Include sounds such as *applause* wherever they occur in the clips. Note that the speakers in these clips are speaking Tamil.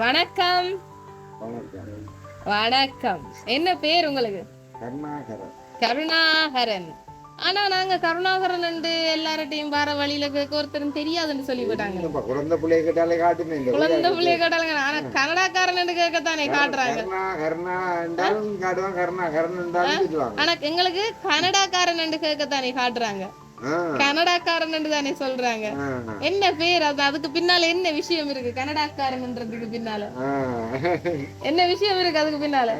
வணக்கம். வணக்கம். என்ன பேர் உங்களுக்கு? கருணாகரன். ஆனா நாங்க கருணாகரன் என்று எல்லார்ட்டையும் வர வழியில ஒருத்தரும் தெரியாதுன்னு சொல்லி போட்டாங்க. குழந்தை பிள்ளைய கேட்டாலே காட்டுமே குழந்தை பிள்ளைய கேட்டாலுங்க ஆனா கனடாக்காரன் கேட்கத்தானே காட்டுறாங்க. ஆனா எங்களுக்கு கனடாக்காரன் என்று கேட்கத்தானே காட்டுறாங்க. கனடாக்காரன் தானே சொல்றாங்க. என்ன பேர் அது? அதுக்கு பின்னால என்ன விஷயம் இருக்கு? கனடாக்காரன்ன்றதுக்கு பின்னால. என்ன விஷயம் இருக்கு அதுக்கு பின்னால?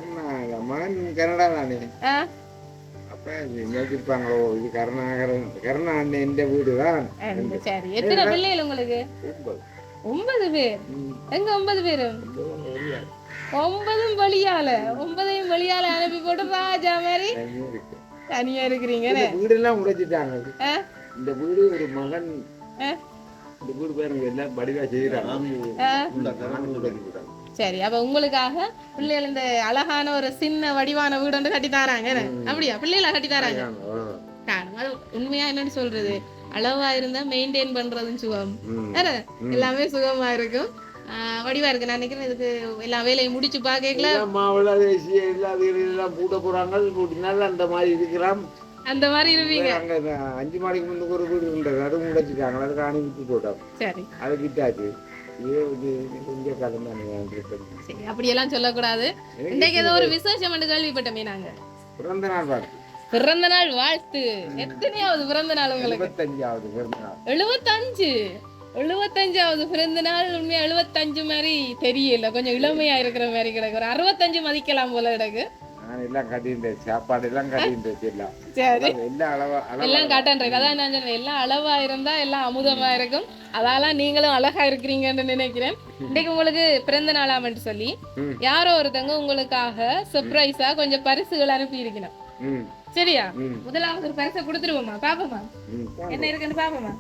மகன் கனடா தானே. ஆ? அப்ப நினைச்சிருப்பாங்களோ இது கருணாகரன் கருணா அண்ணன் எந்த வீடு தான்? அந்த சரி. எத்தனை பிள்ளைகள் உங்களுக்கு? ஒன்பது. பேர். எங்க ஒன்பது பேரும் ஒன்பதும் வழியால ஒன்பதையும் வழியால அனுப்பி போட்டு ராஜா மாதிரி. தனியா இருக்கு. தனியா இருக்கிறீங்க இந்த வீடெல்லாம் உடைச்சிட்டாங்க? இந்த வீடு ஒரு மகன்? இந்த வீடு பாருங்க எல்லாம் படிவா செய்யறாங்க. சரி அப்ப உங்களுக்காக பிள்ளைகள் இந்த அழகான ஒரு சின்ன வடிவான வீடு ஒன்று கட்டி தராங்க? அப்படியா? பிள்ளைகளை கட்டி தராங்க. அது உண்மையா என்னன்னு சொல்றது? அளவா இருந்தா மெயின்டைன் பண்றதும் சுகம். எல்லாமே சுகமா இருக்கும். வடிவா இருக்கு. நான் நினைக்கிறேன் இதுக்கு எல்லா வேலையும் முடிச்சு பாக்கல மாவுல தேசிய எல்லாம் பூட்ட போறாங்க. பூட்டினால அந்த மாதிரி இருக்கிறான் அந்த மாதிரி இருப்பீங்க. அங்க அஞ்சு மாடிக்கு முன்னுக்கு ஒரு வீடு இருந்தது அதுவும் உடைச்சிட்டாங்க அதுக்கு விட்டு போட்டோம். சரி. அது கிட்டாச்சு. அப்படியெல்லாம் சொல்லக்கூடாது. இன்றைக்கு ஏதோ ஒரு விசேஷம் என்று கேள்விப்பட்டோமே நாங்க. பிறந்த நாள் வாழ்த்து. பிறந்த நாள் வாழ்த்து. எத்தனையாவது பிறந்த நாள் உங்களுக்கு? இருபத்தஞ்சாவது பிறந்த நாள். எழுபத்தஞ்சு. எழுபத்தஞ்சாவது பிறந்த நாள் உண்மையா எழுபத்தஞ்சு மாதிரி தெரியல. கொஞ்சம் இளமையா இருக்கிற மாதிரி கிடக்கு. ஒரு அறுபத்தஞ்சு மதிக்கலாம் போல கிடக்கு. எல்லாம் கட்டிட்டேன் சாப்பாடு எல்லாம் கட்டிட்டு எல்லாம். சரி. எல்லாம் அளவா அளவா எல்லாம் காட்டன்றேன் அதான் நான் சொன்னேன். எல்லாம் அளவா இருந்தா எல்லாம் அமுதமா இருக்கும். அதால நீங்களும் அழகா இருக்கிறீங்கன்னு நினைக்கிறேன். இன்னைக்கு உங்களுக்கு பிறந்த நாளாமட்டு சொல்லி. யாரோ ஒருத்தவங்க உங்களுக்காக சர்ப்ரைஸா கொஞ்சம் பரிசுகள் அனுப்பி இருக்கணும் சரியா? முதலாவது ஒரு பரிசை கொடுத்துருவோமா? பாப்போமா? என்ன இருக்குன்னு பாப்போமா.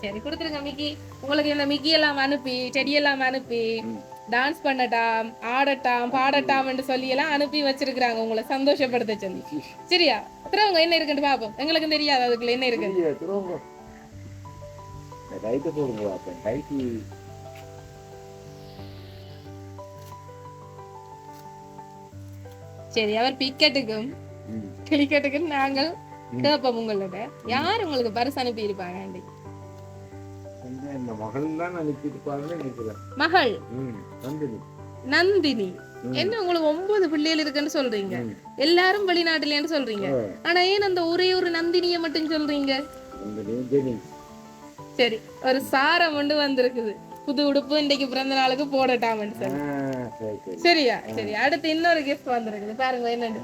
சரி கொடுத்துருங்க மிக்கி. உங்களுக்கு இந்த மிக்கி எல்லாம் அனுப்பி செடி எல்லாம் அனுப்பி. டான்ஸ் பண்ணட்டாம் ஆடட்டாம் பாடட்டாம் என்று சொல்லி எல்லாம் அனுப்பி வச்சிருக்காங்க உங்களை சந்தோஷப்படுத்த சொல்லி. சரியா? திரும்ப என்ன இருக்குன்னு பாப்போம். எங்களுக்கு தெரியாது அதுக்குள்ள என்ன இருக்கு? சரி அவர் பிக்கெட்டுக்கும் ம் கிரிக்கெட்டுக்கும் நாங்கள் கேட்போம் உங்கள்கிட்ட யார் உங்களுக்கு பரிசு அனுப்பி இருப்பாங்க வந்து இந்த மகள் தான் அனுப்பியிருப்பாங்கன்னு நினைக்கிறேன். மகள்? நந்தினி. என்ன உங்களுக்கு ஒன்பது பிள்ளைகள் இருக்குன்னு சொல்றீங்க. எல்லாரும் வெளிநாட்டுலன்னு சொல்றீங்க. ஆனா ஏன் அந்த ஒரே ஒரு நந்தினிய மட்டும் சொல்றீங்க? சரி ஒரு சாரம் கொண்டு வந்திருக்குது. புது உடுப்பு இன்னைக்கு பிறந்த நாளுக்கு போடட்டாமன்னு சொல்லி. சரி சரி. சரியா? சரி அடுத்து இன்னொரு கிஃப்ட் வந்திருக்குது. பாருங்க என்னன்னு?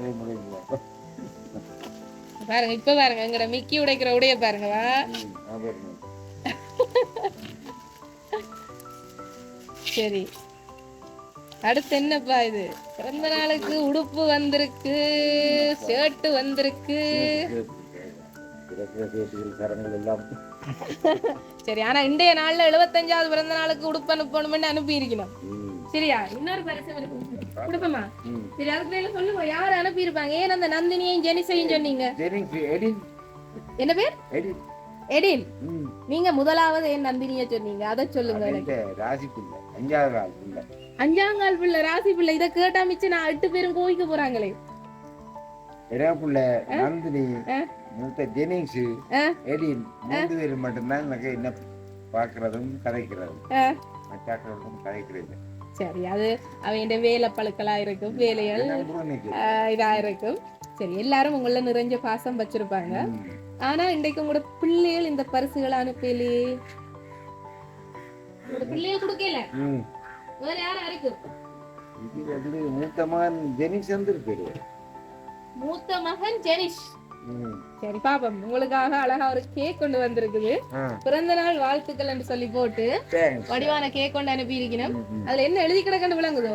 பாருங்க இப்ப பாருங்க எங்கட மிக்கி உடைக்கிற உடைய பாருங்க வா. ம், ஆ, பாருங்க. சரி. அடுத்து என்னப்பா இது? பிறந்த நாளுக்கு உடுப்பு வந்திருக்கு ஷர்ட் வந்திருக்கு. சரி ஆனா இன்றைய நாள்ல எழுபத்தஞ்சாவது பிறந்த நாளுக்கு உடுப்பு அனுப்பணும்னு அனுப்பி இருக்கணும் சரியா? இன்னொரு பரிசு. கொடுப்போமா ம். சரி அதுக்கு மேல சொல்லுங்க யார் அனுப்பி இருப்பாங்க ஏன் அந்த நந்தினியையும் ஜெனிசையும் சொன்னீங்க? என்ன பேர்? எடின். நீங்க முதலாவது ஏன் நந்தினிய சொன்னீங்க? அதை சொல்லுங்க எனக்கு. ராசி பிள்ளை அஞ்சாவது ஆள் பிள்ளை. அஞ்சாங்கால் பிள்ளை ராசி பிள்ளை இதை கேட்டா மிச்சம் நான் எட்டு பேரும் கோவிக்க போறாங்களே. இடம் பிள்ளை நந்தினி. மூத்த ஜெனிங்ஸ். எடின். மூன்று பேர் மட்டும்தான் எனக்கு என்ன பார்க்கறதும் கதைக்கிறதும். மற்றாக்களும் கதைக்கிறது சரி அது அவங்க வேலை பழுக்களா இருக்கும் வேலைகள் எல்லாம் கூட இன்னைக்கு. ஆஹ், இதா இருக்கும் சரி எல்லாரும் உங்கள நிறைஞ்ச பாசம் வச்சிருப்பாங்க. ஆனா இன்றைக்கு உங்களோட பிள்ளைகள் இந்த பரிசுகளை உங்களோட பிள்ளைகள் கொடுக்கல. வேற யாரா இருக்கு மூத்த மகன் ஜெனிக்ஸ் வந்திருக்கு மூத்த மகன் ஜெனிஷ். சரி பாப்போம். உங்களுக்காக அழகா ஒரு கேக் கொண்டு வந்திருக்குது. பிறந்த நாள் வாழ்த்துக்கள் என்று சொல்லி போட்டு. வடிவான கேக் கொண்டு அனுப்பி இருக்கணும். அதுல என்ன எழுதி கிடக்கன்னு விளங்குதோ.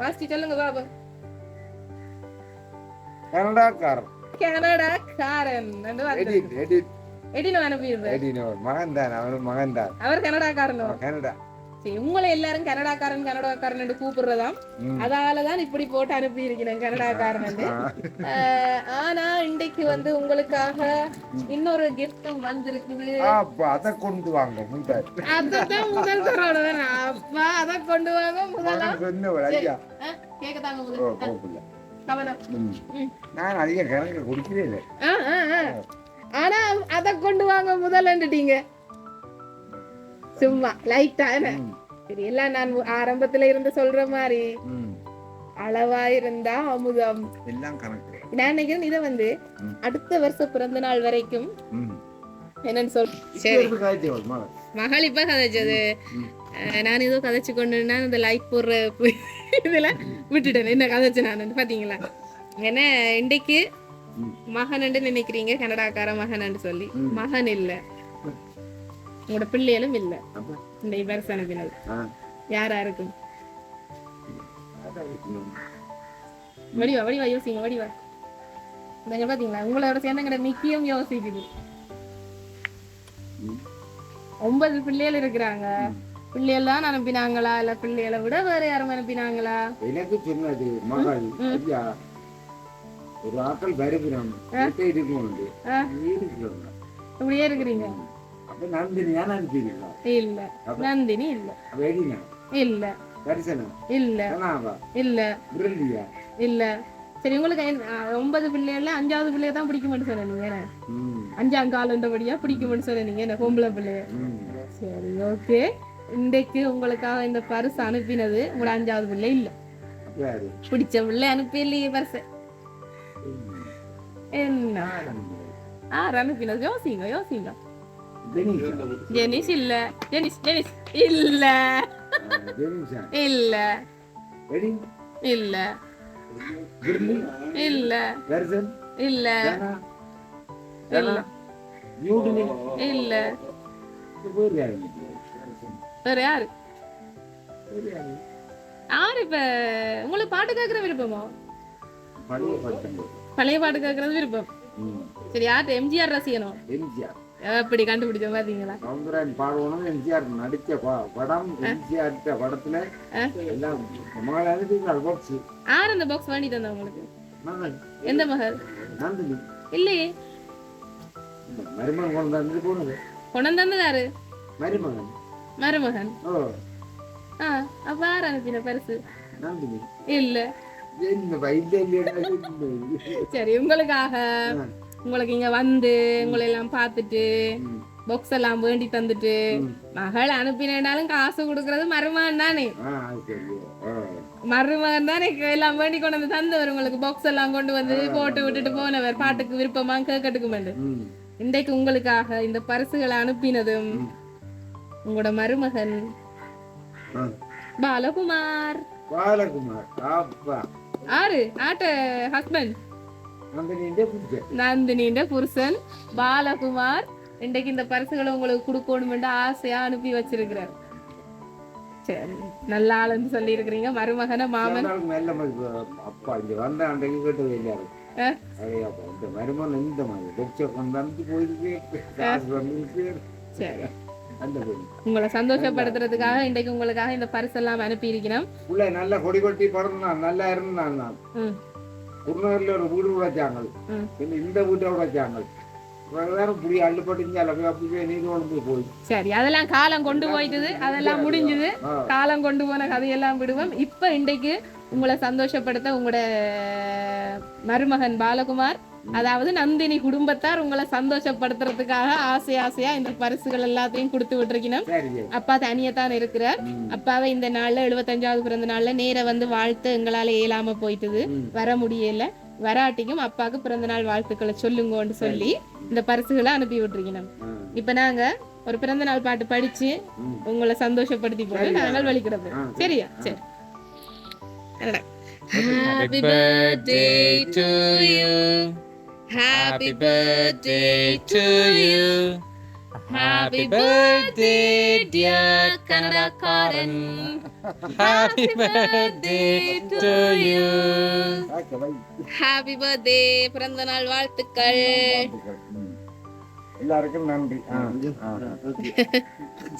வாசிச்சு சொல்லுங்க பாப்போம். கனடாக்காரன். கனடா காரன் என்று வந்து எடின் எடின் எடினோ மகன் தான் அவனும் மகன் தான் அவர் கனடாக்காரனோ? கனடா. ஓகே. உங்களை எல்லாரும் கனடாக்காரன் கனடாக்காரன் கூப்பிடுறதாம். ம். அதாலதான் இப்படி போட்டு அனுப்பி இருக்கிறேன் கனடாக்காரன் *laughs* ஆனா இன்றைக்கு வந்து உங்களுக்காக இன்னொரு கிஃப்டும் வந்திருக்குது. அதை கொண்டு வாங்க அதுதான் முதல் தரோட அப்பா அதை கொண்டு வாங்க முதல்ல சொன்ன ஐயா. கேக்கத்தாங்க ஓ முதல் கோப்பில்ல கவனம். ம். ம். நான் அதிக கணக்கு குடிக்கவே இல்லை. ஆனா அத கொண்டு வாங்க முதல்லன்னுட்டீங்க சும்மா லைட்டா என்ன ம். சரி எல்லாம் நான் ஆரம்பத்துல இருந்து சொல்ற மாதிரி. அளவா இருந்தா அமுதம் எல்லாம் கணக்கு நான் நினைக்கிறேன் இதை வந்து. அடுத்த வருஷம் பிறந்த நாள் வரைக்கும். என்னன்னு சொல் சரி. மகள் இப்ப கதைச்சது நான் ஏதோ கதைச்சு கொண்டுனா இந்த லைக் போடுற பு- இதுல விட்டுட்டேன் என்ன கதைச்சு நான் பாத்தீங்களா ஏன்னா இன்றைக்கு ம். மகன் நினைக்கிறீங்க கனடாக்கார மகன் சொல்லி. மகன் இல்ல உங்களோட பிள்ளைகளும் இல்ல. இந்த அனுப்பினது ஆ, யாரா இருக்கணும். வடிவா வடிவா யோசிங்க வடிவா. இந்த பாத்தீங்களா? உங்களோட சேர்ந்தங்கிட்ட நிக்கியம் யோசிக்குது. ஒன்பது பிள்ளைகள் இருக்கிறாங்க. தான் அனுப்பினாங்களா? இல்ல பிள்ளைகளை விட வேற யாரும் அனுப்பினாங்களா? எனக்கு சொன்னது மகள் ஐயா ஒரு ஆக்கள். இருக்கிறோம் இப்படியே இருக்கிறீங்க. அப்ப இல்ல. நந்தினி இல்ல. எடினா இல்ல. தரிசனம். இல்ல. கனாவா. இல்ல. இல்ல. சரி உங்களுக்கு ஒன்பது பிள்ளைகள்ல அஞ்சாவது பிள்ளைய தான் பிடிக்கும்னு சொன்னீங்க அஞ்சாம் காலண்டபடியா பிடிக்கும்னு சொன்னீங்க என்ன? பொம்பளை பிள்ளைய சரி ஓகே இன்றைக்கு உங்களுக்காக இந்த பரிசு அனுப்பினது உங்களோட அஞ்சாவது பிள்ளை இல்ல. பிடிச்ச பிள்ளை அனுப்பி இல்லையே பரிசு. என்ன? ஆறு அனுப்பினது? யோசிங்க யோசிங்க. ஜெனிஸ் இல்ல. ஜெனிஸ் ஜெனிஸ் இல்ல. இல்ல. இல்ல. இல்ல. இல்ல. இல்ல. யாரு? வேற யாரு? யாரு? இப்ப? உங்களுக்கு பாட்டு கேட்கற விருப்பமோ? பழைய பாட்டு கேட்கறது விருப்பம். சரி யார்கிட்ட எம்ஜிஆர் ரசிகனும் எம்ஜிஆர். எப்படி கண்டுபிடிச்சோம் பாத்தீங்களா? சவுந்தரன் பாடுவனும் எம்ஜிஆர் நடிச்ச படம் எம்ஜிஆர் படத்துல எல்லாம் பாக்ஸ் யார் அந்த பாக்ஸ் வாங்கி தந்தா உங்களுக்கு? எந்த மகள்? நந்தினி. இல்லையே. மருமகன் கொண்டு போனது. கொண்டு வந்தது யாரு? மருமகன். மருமகன். ஓ. ஆ அப்ப யார் அனுப்பின பரிசு? நந்தினி. இல்ல. சரி உங்களுக்காக. உங்களுக்கு இங்க வந்து உங்களை எல்லாம் பார்த்துட்டு பாக்ஸ் எல்லாம் வேண்டி தந்துட்டு மகள் அனுப்பினாலும் காசு கொடுக்கறது மருமகன் தானே? மருமகன் தானே எல்லாம் வேண்டி கொண்டு வந்து தந்தவர் உங்களுக்கு பாக்ஸ் எல்லாம் கொண்டு வந்து போட்டு விட்டுட்டு போனவர் பாட்டுக்கு விருப்பமா கேட்கட்டுக்கு வேண்டு ம். இன்றைக்கு உங்களுக்காக இந்த பரிசுகளை அனுப்பினதும். உங்களோட மருமகன். பாலகுமார். பாலகுமார் ஆறு ஆட்ட ஹஸ்பண்ட் நந்தினின்ற புருஷன். பாலகுமார் இன்றைக்கு இந்த பரிசுகளை உங்களுக்கு கொடுக்கணும்னு ஆசையா அனுப்பி வச்சிருக்கிறார். சரி நல்ல ஆளுன்னு சொல்லி இருக்கிறீங்க மருமகன மாமன். அப்பா இங்க வந்த அன்றைக்கு கேட்டது? அடையாப்பா இந்த மருமகன் இந்த மாதிரி பொக்ச கொண்டாந்து போயிருக்கு. சரி. உங்களை சந்தோஷப்படுத்துறதுக்காக இன்றைக்கு உங்களுக்காக இந்த பரிசெல்லாம் அனுப்பி இருக்கிறோம் உள்ள நல்ல கொடி கொட்டி பிறந்தான் நல்லா இருந்தான் குருநகர்ல ஒரு வீடு உடைச்சாங்க இந்த வீட்டை உடைச்சாங்க சரி அதெல்லாம் காலம் கொண்டு போயிட்டுது. அதெல்லாம் முடிஞ்சுது. காலம் கொண்டு போன கதையெல்லாம் விடுவோம். இப்ப இன்றைக்கு உங்களை சந்தோஷப்படுத்த உங்களோட மருமகன் பாலகுமார் அதாவது நந்தினி குடும்பத்தார் உங்களை சந்தோஷப்படுத்துறதுக்காக ஆசை ஆசையா இந்த பரிசுகள் எல்லாத்தையும் கொடுத்து விட்டுருக்கணும். அப்பா தனியத்தான் இருக்கிறார். ம். அப்பாவை இந்த நாள்ல எழுபத்தஞ்சாவது பிறந்த நாள்ல நேர வந்து வாழ்த்து எங்களால இயலாம போயிட்டுது. வர முடியல. வராட்டிக்கும் அப்பாவுக்கு பிறந்த நாள் வாழ்த்துக்களை சொல்லுங்கன்னு சொல்லி இந்த பரிசுகளை அனுப்பி விட்டுருக்கணும். இப்ப நாங்க ஒரு பிறந்த நாள் பாட்டு படிச்சு. உங்களை சந்தோஷப்படுத்தி போட்டு நாங்கள் வலிக்கிறது சரியா? சரி. Happy birthday to you. Happy birthday to you. Happy birthday, dear Canada Cotton. Happy birthday to you. Happy birthday பிறந்த நாள் வாழ்த்துக்கள். எல்லாருக்கும் நன்றி.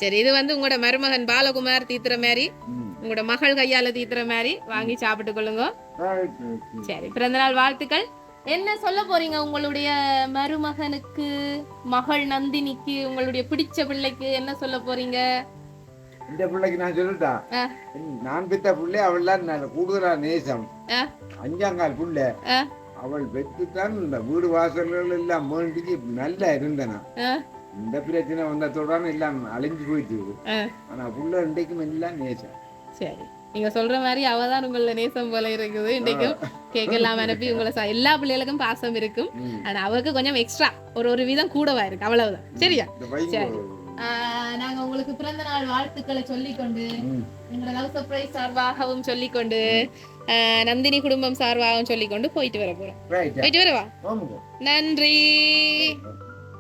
சரி இது வந்து உங்களோட மருமகன் பாலகுமார் தீத்துற மாதிரி. உங்களோட மகள் கையால தீத்துற மாதிரி வாங்கி சாப்பிட்டு கொள்ளுங்க. சரி பிறந்தநாள் வாழ்த்துக்கள் என்ன சொல்ல போறீங்க? உங்களுடைய மருமகனுக்கு மகள் நந்தினிக்கு உங்களுடைய பிடிச்ச பிள்ளைக்கு என்ன சொல்ல போறீங்க? இந்த பிள்ளைக்கு நான் சொல்லிட்டா? ஆ. நான் பெத்த பிள்ளை அவள் தான் கூடுதலா நேசம். அஞ்சாங்கால் புள்ள. அவள் பெற்றுத்தான் இந்த வீடு வாசல்கள் எல்லாம் வேண்டிக்கு நல்லா இருந்தனா. இந்த பிரச்சனை வந்ததோட எல்லாம் அழிஞ்சு போயிட்டு ஆனா புள்ள இன்றைக்கும் எல்லாம் நேசம். சரி. நீங்க சொல்ற மாதிரி அவதான் உங்கள நேசம் போல இருக்குது. இன்றைக்கும் கேக் எல்லாம் அனுப்பி உங்களை எல்லா பிள்ளைகளுக்கும் பாசம் இருக்கும். ஆனா அவருக்கு கொஞ்சம் எக்ஸ்ட்ரா ஒரு ஒரு விதம் கூடவா இருக்கு அவ்வளவுதான். சரியா? சரி. ஆஹ் நாங்க உங்களுக்கு பிறந்த நாள் வாழ்த்துக்களை சொல்லிக்கொண்டு ம். எங்களோட லவ் சர்ப்ரைஸ் சார்பாகவும் சொல்லிக்கொண்டு ஆஹ் நந்தினி குடும்பம் சார்பாகவும் சொல்லிக்கொண்டு போயிட்டு வர போறோம். போயிட்டு வரவா. நன்றி.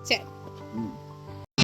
சரி.